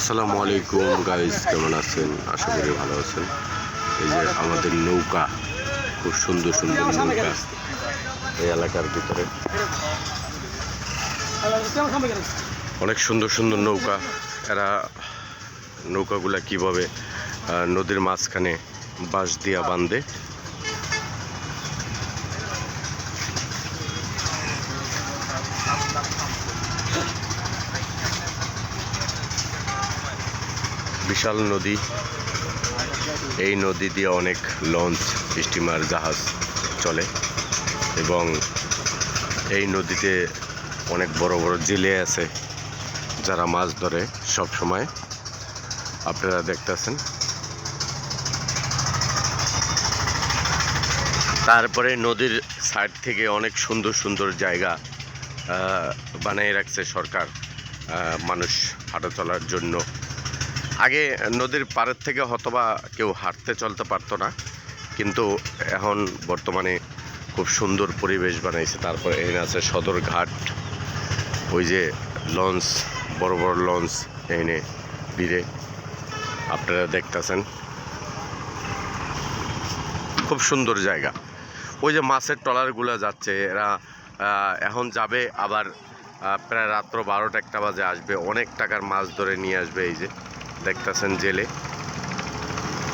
আসসালামু আলাইকুম গাইজ কেমন আছেন? আশা করি ভালো আছেন। এই যে আমাদের নৌকা, খুব সুন্দর সুন্দর নৌকা এই এলাকার ভিতরে। অনেক সুন্দর সুন্দর নৌকা। এরা নৌকাগুলা কীভাবে নদীর মাঝখানে বাঁশ দিয়া বাঁধে বিশাল নদী। এই নদী দিয়ে অনেক লঞ্চ, স্টিমার, জাহাজ চলে এবং এই নদীতে অনেক বড় বড় জেলে আছে যারা মাছ ধরে সব সময়। আপনারা দেখতেছেন। তারপরে নদীর সাইড থেকে অনেক সুন্দর সুন্দর জায়গা বানিয়ে রাখছে সরকার মানুষ হাঁটা চলার জন্য। আগে নদীর পাড়ের থেকে হয়তোবা কেউ হাঁটতে চলতে পারতো না, কিন্তু এখন বর্তমানে খুব সুন্দর পরিবেশ বানাইছে। তারপরে এখানে আছে সদর ঘাট, ওই যে লঞ্চ, বড় বড় লঞ্চ এখানে বীরে আপনারা দেখতেছেন। খুব সুন্দর জায়গা। ওই যে মাছের ট্রলারগুলো যাচ্ছে, এরা এখন যাবে আবার প্রায় রাত্র বারোটা একটা বাজে আসবে। অনেক টাকার মাছ ধরে নিয়ে আসবে এই যে। দেখতেছেন জেলে।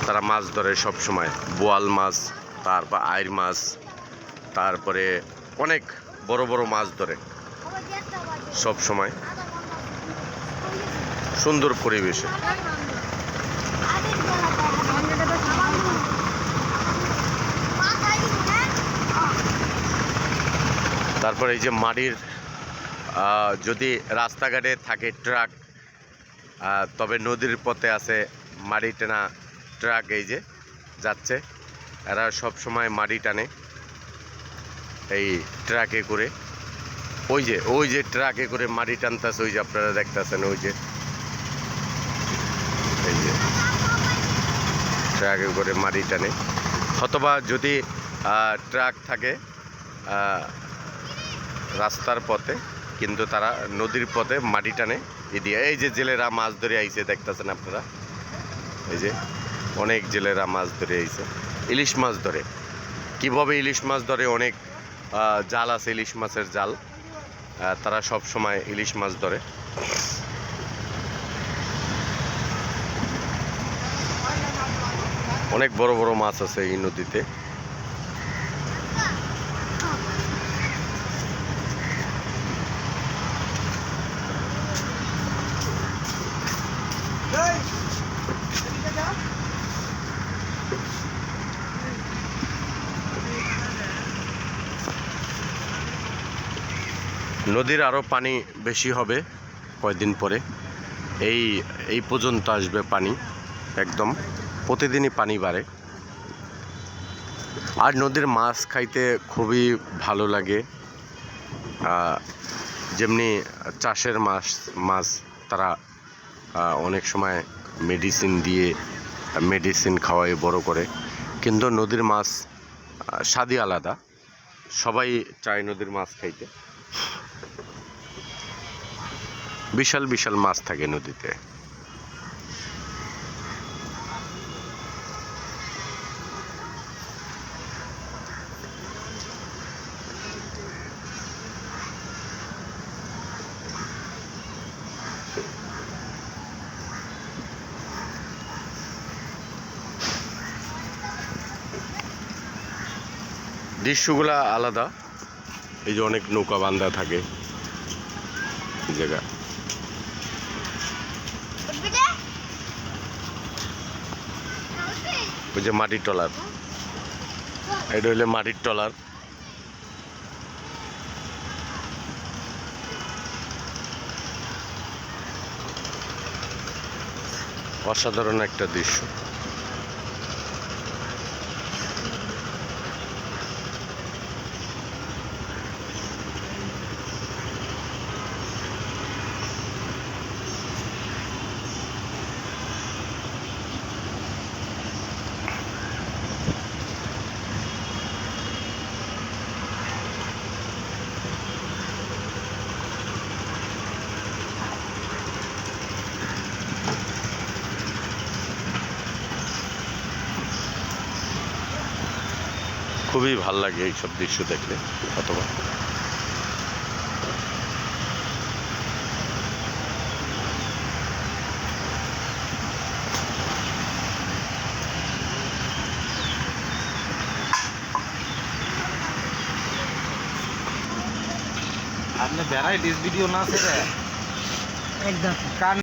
তারা মাছ ধরে সব সময় বোয়াল মাছ, তারপর আইর মাছ, তারপরে অনেক বড় বড় মাছ ধরে সব সময় সুন্দর পরিবেশে। তারপর এই যে মাটির যদি রাস্তাঘাটে থাকে ট্রাক তবে নদীর পথে আছে মাড়ি টানা ট্রাক এই যে যাচ্ছে। এরা সব সময় মাটি টানে এই ট্রাকে করে। ওই যে ওই যে ট্রাকে করে মাটি টানতেছে, ওই যে আপনারা দেখতেছেন, ওই যে। এই যে ট্রাকে করে মাড়ি টানে। অথবা যদি ট্রাক থাকে রাস্তার পথে, কিন্তু তারা নদীর পথে মাটি টানে। এদিকে, এই যে জেলেরা মাছ ধরে আইছে, দেখতেছেন আপনারা? এই যে অনেক জেলেরা মাছ ধরে আইছে। ইলিশ মাছ ধরে। কীভাবে ইলিশ মাছ ধরে? অনেক জাল আছে ইলিশ মাছের জাল। তারা সব সময় ইলিশ মাছ ধরে। অনেক বড় বড় মাছ আছে এই নদীতে। নদীর আরও পানি বেশি হবে কয়দিন পরে। এই এই পর্যন্ত আসবে পানি, একদম। প্রতিদিনই পানি বাড়ে। আর নদীর মাছ খাইতে খুবই ভালো লাগে। যেমনি চাষের মাছ মাছ তারা অনেক সময় মেডিসিন দিয়ে মেডিসিন খাওয়াই বড় করে। কিন্তু নদীর মাছ স্বাদই আলাদা। সবাই চায় নদীর মাছ খাইতে। বিশাল বিশাল মাছ থাকে নদীতে। দৃশ্যগুলা আলাদা। এই যে অনেক নৌকা বান্ধা থাকে। জায়গা। ওই যে মাটির টলার এটা হইলে মাটির টলার অসাধারণ একটা দৃশ্য। খুবই ভালো লাগে এইসব দৃশ্য দেখলে অথবা। আপনি ভ্যারাইটিস ভিডিও না ছেড়ে একদম। কান